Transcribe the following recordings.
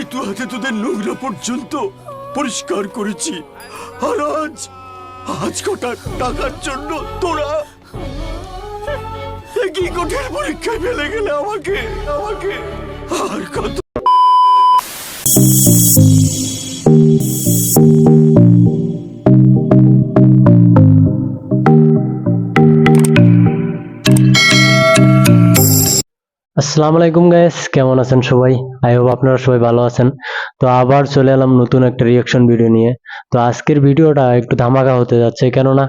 এই তো হাতে তোদের নোংরা পর্যন্ত পরিষ্কার করেছি। আর আজ আজ কটা টাকার জন্য তোরা কি কঠিন পরীক্ষায় ফেলে গেলে আমাকে আমাকে আর কত আসসালামু আলাইকুম গাইস কেমন আছেন সবাই? আই হোপ আপনারা সবাই ভালো আছেন। তো আবার চলে এলাম নতুন একটা রিয়াকশন ভিডিও নিয়ে। তো আজকের ভিডিওটা একটু ধামাকা হতে যাচ্ছে, কেননা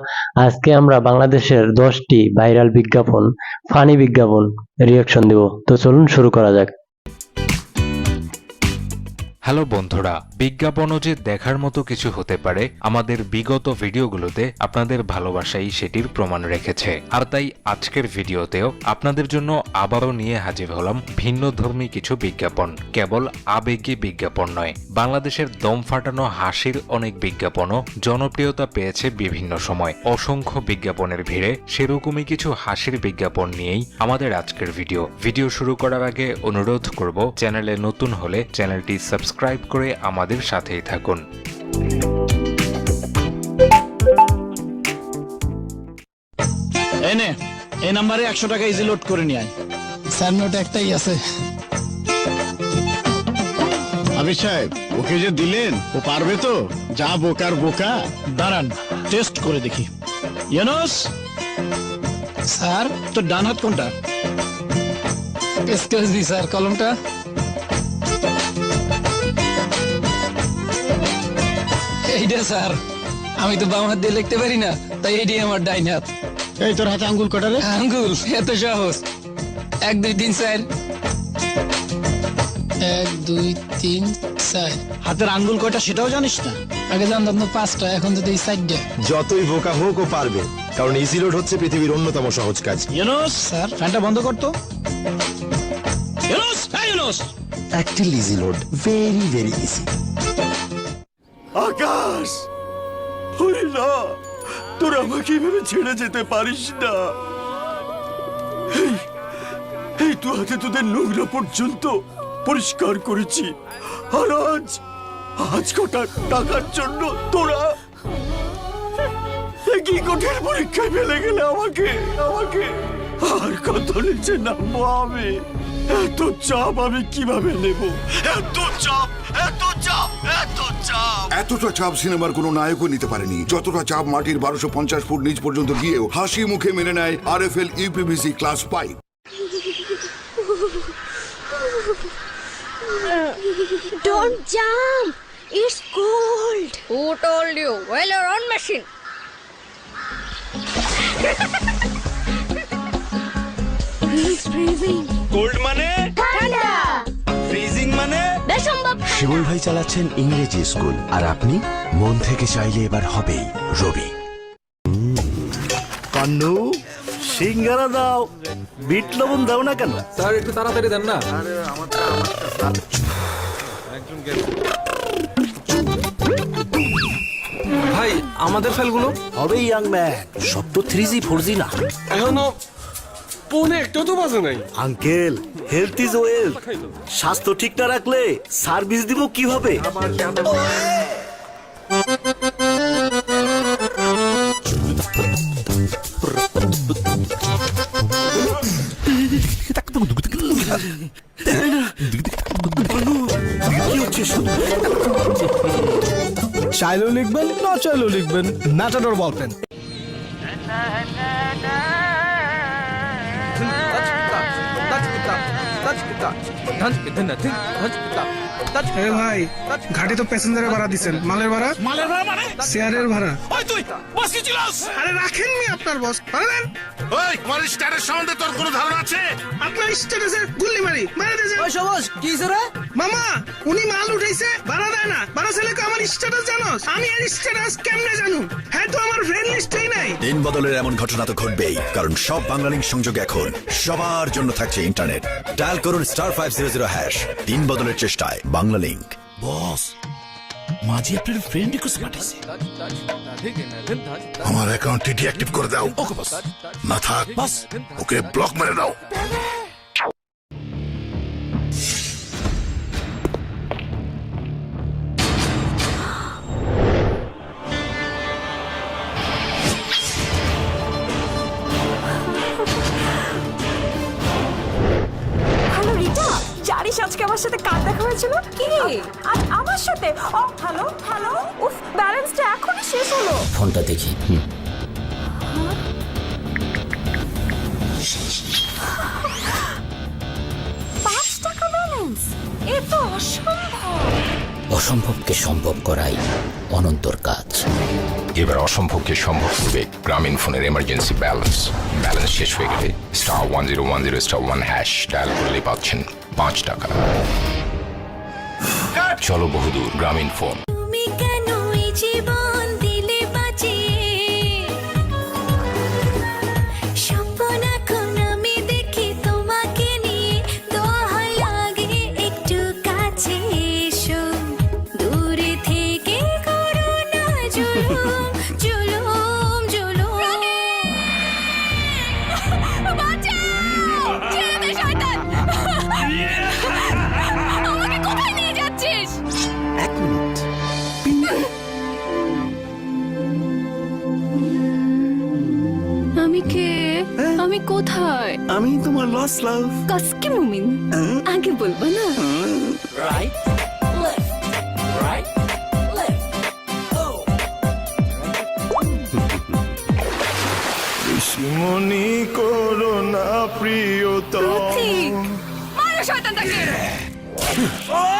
আজকে আমরা বাংলাদেশের দশটি ভাইরাল বিজ্ঞাপন ফানি বিজ্ঞাপন রিয়াকশন দেব। তো চলুন শুরু করা যাক। হ্যালো বন্ধুরা বিজ্ঞাপনও যে দেখার মতো কিছু হতে পারে, আমাদের বিগত ভিডিওগুলোতে আপনাদের ভালোবাসাই সেটির প্রমাণ রেখেছে। আর তাই আজকের ভিডিওতেও আপনাদের জন্য আবারও নিয়ে হাজির হলাম ভিন্ন ধর্মী কিছু বিজ্ঞাপন। কেবল আবেগী বিজ্ঞাপন নয়, বাংলাদেশের দম ফাটানো হাসির অনেক বিজ্ঞাপনও জনপ্রিয়তা পেয়েছে বিভিন্ন সময়। অসংখ্য বিজ্ঞাপনের ভিড়ে সেরকমই কিছু হাসির বিজ্ঞাপন নিয়েই আমাদের আজকের ভিডিও। ভিডিও শুরু করার আগে অনুরোধ করব, চ্যানেলে নতুন হলে চ্যানেলটি সাবস্ক্রাইব করে আমাদের সাথেই থাকুন। এই নে এই নাম্বারে একশো টাকা ইজি লোড করে নিয়ে আয়। স্যার নোট একটাই আছে। আবির সাহেব ওকে যে দিলেন ও পারবে তো? যা বোকার বোকা। দাঁড়ান টেস্ট করে দেখি। ইউনুস স্যার? তোর ডান হাত কোনটা? এক্সকিউজ মি স্যার কলমটা। এইটা স্যার আমি তো বাম হাত দিয়ে লিখতে পারি না তাই এটি আমার ডাইন হাত। এই তোর হাতে আঙ্গুল কটা রে? আঙ্গুল এত সহজ। এক দুই তিন চার। এক দুই তিন চার। হাতের আঙ্গুল কয়টা সেটাও জানিস না? আগে জানতাম তো পাঁচটা এখন যদি এই চারটে। যতই বোকা হোক ও পারবে কারণ ইজি রোড হচ্ছে পৃথিবীর অন্যতম সহজ কাজ। ইউনুস স্যার। ফ্যানটা বন্ধ করতো ইউনুস হ্যাঁ ইউনুস। একটা easy load very very easy Akash! ওরে না! তোরা আমাকে এভাবে ছেড়ে যেতে পারিস না। এই দু হাতে তোদের নোংরা পর্যন্ত পরিষ্কার করেছি। আর আজ আজ কটা টাকার জন্য তোরা কি কঠিন পরীক্ষায় ফেলে গেলে আমাকে আমাকে আর কত নিচে নামবো আমি? এত চাপ আমি কীভাবে নেব এত চাপ এত চাপ এত চাপ এতটা চাপ সিনেমার কোনো নায়কও নিতে পারেনি যতটা চাপ মাটির বারোশো পঞ্চাশ ফুট নিচ পর্যন্ত গিয়েও হাসি মুখে মেনে নেয় আর F L UPBC class pipe Don't jump! It's cold! Who told you? Well, your own machine. He's freezing! Gold মানে? ঠান্ডা ফ্রিজিং মানে? বেসম্ভব ভাই চালাচ্ছেন ইংরেজি স্কুল আর আপনি মন থেকে চাইলে এবার হবেই রবি। পান্নু সিঙ্গারা দাও। বিট লবণ দাও না কেন? স্যার একটু তাড়াতাড়ি দেন না। ভাই আমাদের ফাইলগুলো হবে ইয়াং ম্যান সব তো থ্রি জি ফোর জি না। এখনও পৌনে একটাও তো বাজে নাই। আঙ্কেল হেলথ ইজ ওয়েলথ স্বাস্থ্য ঠিক না রাখলে সার্ভিস দিব কীভাবে? চাইলেও লিখবেন না চাইলেও লিখবেন। ম্যাটাডোর বল এ ভাই ঘাটে তো। প্যাসেঞ্জারের ভাড়া দিছেন। মালের ভাড়া? মালের ভাড়া মানে? শেয়ারের ভাড়া। ওই তুই বস কি ছিলাস আরে রাখেন নি আপনার বস ভাড়া ওই তোমার স্টারের সম্বন্ধে তোর কোনো ধারণা আছে? আপনার স্ট্যাটাসে গুল্লি মারি মারা দিয়েছে ওই সবস কি রে? মামা উনি মাল উঠাইছে ভাড়া দেয় না। ভাড়া ছেলেকে আমার স্ট্যাটাস জানোস? আমি এর স্ট্যাটাস কেমনে জানু হ্যাঁ তো আমার ফ্রেন্ড লিস্টেই নাই। দিন বদলের এমন ঘটনা তো ঘটবেই কারণ সব বাংলালিংক সংযোগ এখন। সবার জন্য থাকছে ইন্টারনেট। ডায়াল করুন star five zero zero hash দিন বদলের চেষ্টায় বাংলা লিঙ্ক বস মাঝি আপনার ফ্রেন্ড রিকোয়েস্ট পাঠিয়েছে আমার অ্যাকাউন্টটি ডিঅ্যাক্টিভ করে দাও। ওকে বস। না থাক বস। ওকে ব্লক মেরে দাও। জানিস আজকে আমার সাথে কার দেখা হয়েছিল? কি আর আমার সাথে। ও হ্যালো হ্যালো। উফ ব্যালেন্সটা এখনই শেষ হলো। ফোনটা দেখি। পাঁচ টাকা ব্যালেন্স। এ তো অসম্ভব। অসম্ভবকে সম্ভব করাই অনন্তর কাজ। এবার অসম্ভবকে সম্ভব করবে গ্রামীণ ফোনের এমার্জেন্সি ব্যালেন্স ব্যালেন্স শেষ হয়ে গেলে star one zero one zero star one hash dial করলে পাচ্ছেন পাঁচ টাকা। চলো বহুদূর গ্রামীণ ফোন। জুলুম জুলুম। জুলুম বাঁচাও! ছেড়ে দে শয়তান! আমাকে কোথায় নিয়ে যাচ্ছিস? আমি কে? আমি কোথায়? আমি তোমার লস লাভ কাসকে মুমিন। আগে বলব না? মনি করো না প্রিয়তম। মারো শয়তানটাকে।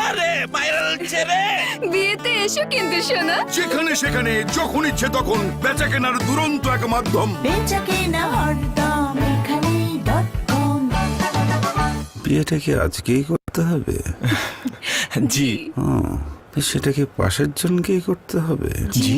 আরে ভাইরাল ছেড়ে বিয়েতে এসো কিন্তু শোনা। যেখানে সেখানে যখন ইচ্ছে তখন বেচা কেনার দুরন্ত এক মাধ্যম। বিয়েটা কি আজকেই করতে হবে? জি। সেটা কি পাশের জনকেই করতে হবে? জি?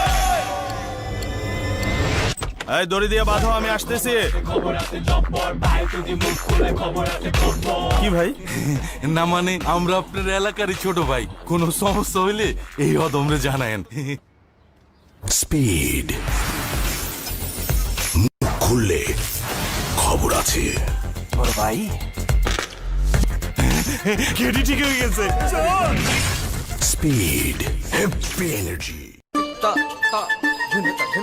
এই দড়ি দিয়ে বাঁধো আমি আসতেছি কি ভাই না মানে আমরা আপনার এলাকারই ছোট ভাই কোনো সমস্যা হইলে এই অদমরে জানায়েন স্পিড খুললে খবর আছে কেডি ঠিক হয়ে গেছে স্পিড হেভি এনার্জি এই দুচ্চরি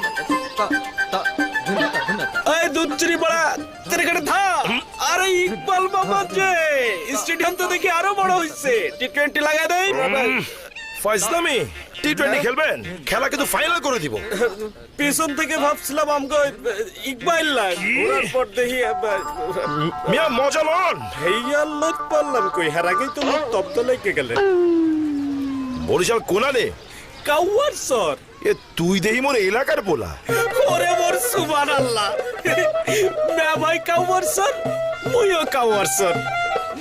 পড়া তোর এখানে থাম আরে ইকবাল মামা যে স্টেডিয়াম তো দেখি আরও বড় হইছে। টি টোয়েন্টি লাগাই দেই। ফয়সলামি টি টোয়েন্টি খেলবেন? খেলা কিন্তু ফাইনাল করে দিব। পিছন থেকে ভাবছিলাম আমগো ইকবাল লাগ। ঘোরার পর দেখি মিয়া মজা লন। হেইয়া লইত পারলাম কই? হার আগেই তো লোক তপ্ত লেগে গেলে। বরিশাল কোনালে কাউয়ার সর। এ তুই দেই মোর এলাকার পোলা। ওরে মোর সুবহানাল্লাহ। মে ভাই কাউয়ার মুইও কাউয়ার সর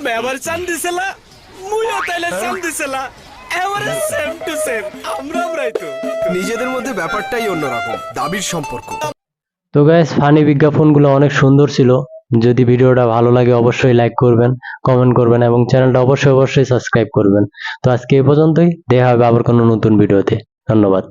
মেবার চান দিছিলা মুইও তাইলে চান দিছিলা। এবারে সেম টু সেম আমরা আমরাই তো নিজেদের মধ্যে ব্যাপারটাই অন্যরকম দাবির সম্পর্ক। তো গ্যাস ফানি বিজ্ঞাপনগুলো অনেক সুন্দর ছিল। যদি ভিডিওটা ভালো লাগে অবশ্যই লাইক করবেন কমেন্ট করবেন এবং চ্যানেলটা অবশ্যই অবশ্যই সাবস্ক্রাইব করবেন। তো আজকে এই পর্যন্তই দেখা হবে আবার কোনো নতুন ভিডিওতে। ধন্যবাদ।